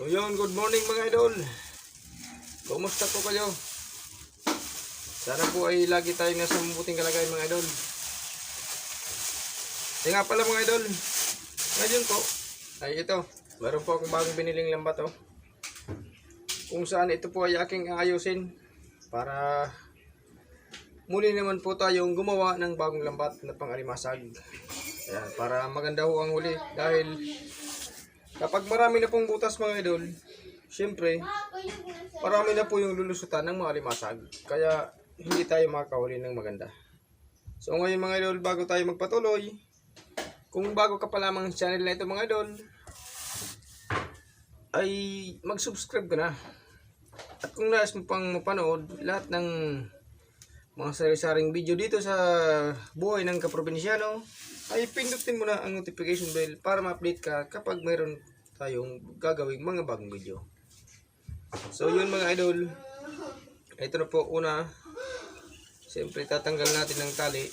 So yun, good morning mga idol. Kumusta po kayo? Sana po ay lagi tayong nasa mabuting kalagayan mga idol. Kaya nga pala mga idol, ngayon po, ay ito, meron po akong bagong biniling lambat oh. Kung saan ito po ay aking aayusin para muli naman po tayong gumawa ng bagong lambat na pang-alimasag. Ayan, para maganda ho ang huli dahil Kapag marami na pong butas mga idol, syempre, marami na po yung lulusutan ng mga limasag. Kaya hindi tayo makakahuli ng maganda. So ngayon mga idol, bago tayo magpatuloy, kung bago ka pa lamang sa channel na ito mga idol, ay mag-subscribe ka na. At kung nais mo pang mapanood, lahat ng mga sari-saring video dito sa buhay ng kaprobinsyano, ay pindutin mo na ang notification bell para ma-update ka kapag mayroon tayong gagawing mga bagong video. So yun mga idol, ito na po una, siyempre tatanggal natin ng tali.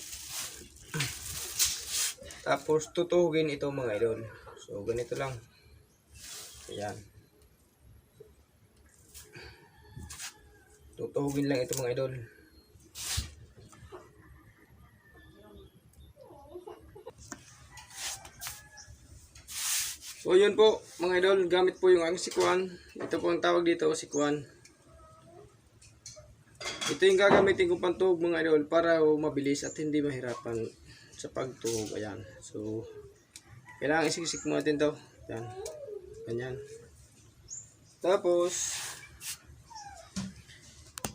Tapos tutuhugin ito mga idol. So ganito lang. Ayan. Tutuhugin lang ito mga idol. So yun po mga idol, gamit po yung aking sikwan. Ito po ang tawag dito, sikwan. Ito yung gagamitin kong pantuhog mga idol para mabilis at hindi mahirapan sa pagtuhog. Ayan. So, kailangan isiksik mo natin to. Ayan. Ganyan. Tapos,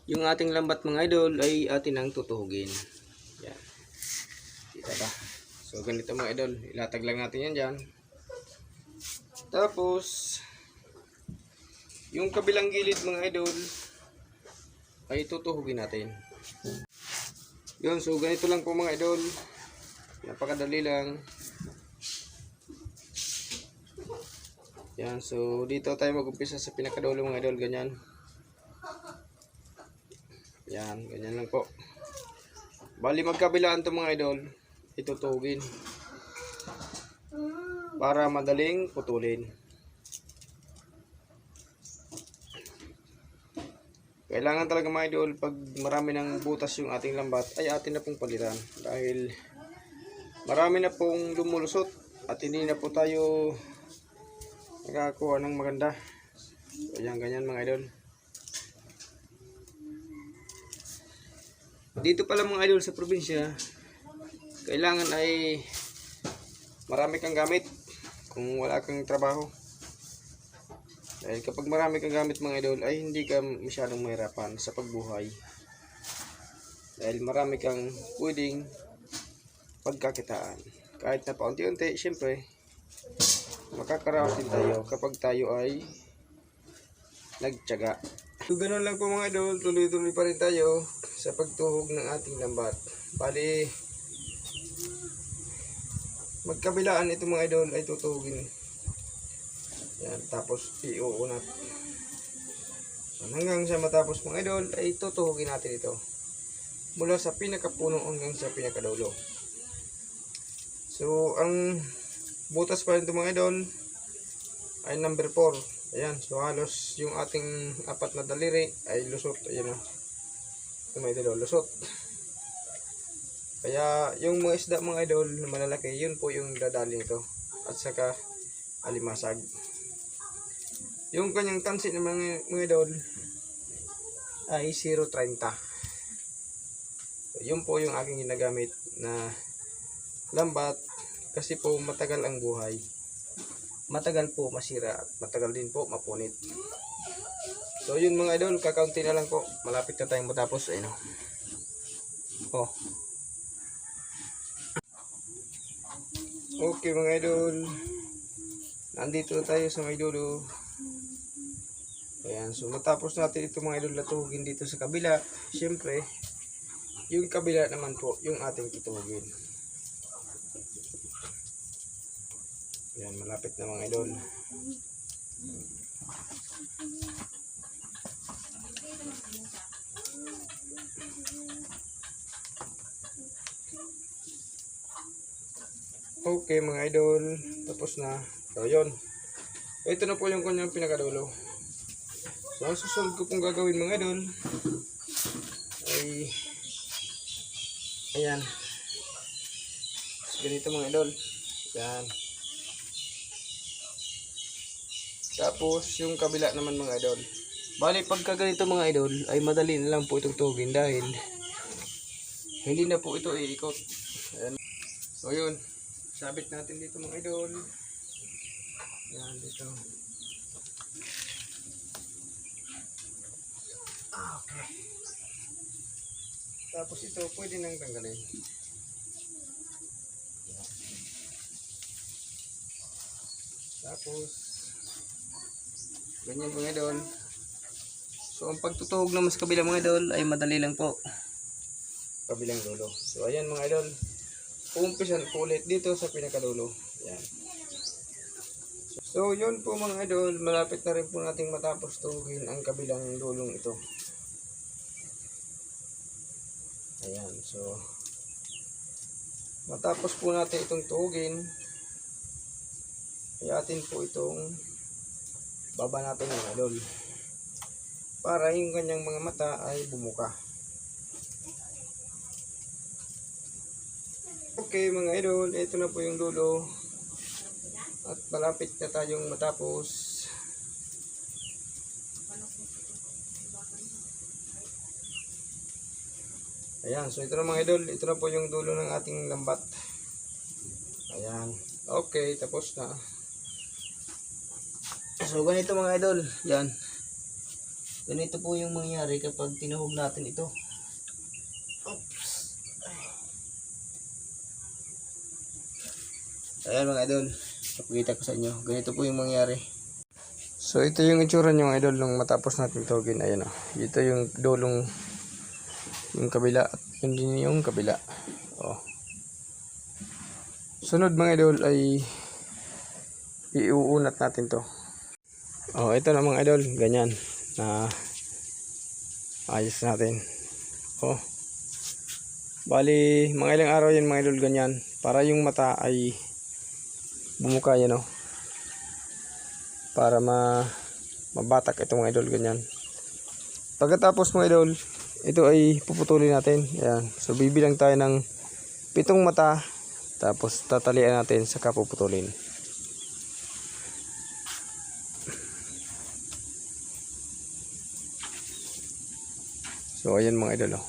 yung ating lambat mga idol ay atin ang tutuhugin. Ayan. Kita ba? So, ganito mga idol. Ilatag lang natin yan dyan. Tapos, yung kabilang gilid mga idol, ay tutuhugin natin. Yun, so ganito lang po mga idol. Napakadali lang. Yan, so dito tayo mag-umpisa sa pinakadulo mga idol, ganyan. Yan, ganyan lang po. Bali magkabilaan to mga idol, itutuhugin para madaling putulin. Kailangan talaga mga idol pag marami ng butas yung ating lambat ay atin na pong palitan dahil marami na pong lumulusot at hindi na po tayo nakakakuha ng maganda. So, yan ganyan mga idol. Dito pala mga idol sa probinsya, kailangan ay marami kang gamit kung wala kang trabaho. Dahil kapag marami kang gamit mga idol ay hindi ka masyadong mahirapan sa pagbuhay. Dahil marami kang pwedeng pagkakitaan. Kahit na paunti-unti, syempre, makakaraos din tayo kapag tayo ay nagtyaga. So, ganun lang po mga idol, tuloy-tuloy pa rin tayo sa pagtuhog ng ating lambat. Bali, magkabilaan ito mga idol ay tutuhugin. Yan, tapos iuunat. So, hanggang sa matapos mga idol ay tutuhugin natin ito. Mula sa pinakapuno hanggang sa pinakadulo. So, ang butas pa rin mga idol ay number 4. Ayan, so halos yung ating apat na daliri ay lusot. Ayan o. Ito mga idol, lusot. Kaya yung mga isda mga idol na malalaki, yun po yung dadali nito. At saka alimasag. Yung kanyang tansi ng mga, mga idol ay 0.30. So, yun po yung aking ginagamit na lambat kasi po matagal ang buhay. Matagal po masira at matagal din po mapunit. So yun mga idol, kakaunti na lang po. Malapit na tayong matapos. Ayun o. Oh. Okay mga idol. Nandito na tayo sa may dulo. Ayan, so matapos natin ito mga idol natuhugin dito sa kabila. Siyempre, yung kabila naman po, yung ating tutuhugin. Ayan, malapit na mga idol. Okay mga idol, tapos na. So yun. Ito na po yung kanyang pinakadulo. So, ang susunod ko pong gagawin mga idol ay ayan. Ganito mga idol. Yan. Tapos, yung kabila naman mga idol. Bali, pagka ganito mga idol, ay madali na lang po itong tugin dahil hindi na po ito iikot. Ayan. So, yun. Sabit natin dito mga idol. Yan, dito. Ah, okay. Tapos ito, pwede nang tanggalin. Tapos, ganyan mga idol. So, ang pagtutuhog naman sa kabilang mga idol ay madali lang po. Kabilang dulo. So, ayan mga idol. Umpisan po ulit dito sa pinakadulo. Yan. So, yun po mga idol. Malapit na rin po nating matapos tuhugin ang kabilang dulong ito. Ayan. So, matapos po natin itong tuhugin, ay atin po itong baba natin mga idol. Para yung kanyang mga mata ay bumuka. Okay mga idol, ito na po yung dulo. At malapit na tayong matapos. Ayan, so ito na mga idol, ito na po yung dulo ng ating lambat. Ayan. Okay, tapos na. So ganito mga idol, yan. Ganito po yung mangyari kapag tinuhog natin ito. Ayan mga idol, papakita ko sa inyo. Ganito po yung mangyari. So ito yung itsura nyo mga idol nung matapos natin tugin. Ayan o. Ito yung dulong yung kabila at yun din yung kabila. Oh. Sunod mga idol ay iuunat natin to. Oh, ito na mga idol, ganyan na ayos natin. Oh. Bali, mga ilang araw yan mga idol ganyan para yung mata ay bumuka yan oh. Para ma mabatak ito mga idol ganyan. Pagkatapos mga idol, ito ay puputulin natin. Ayan. So bibilang tayo ng pitong mata tapos tatalian natin saka puputulin. So ayan mga idol oh.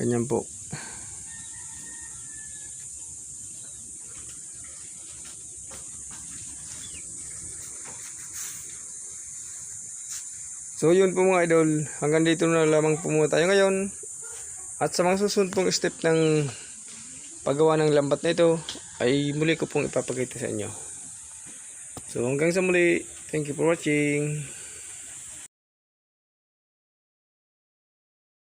Ganyan po. So yun po mga idol, hanggang dito na lamang po muna tayo ngayon. At sa mga susunod pong step ng paggawa ng lambat na ito, ay muli ko pong ipapakita sa inyo. So hanggang sa muli, thank you for watching.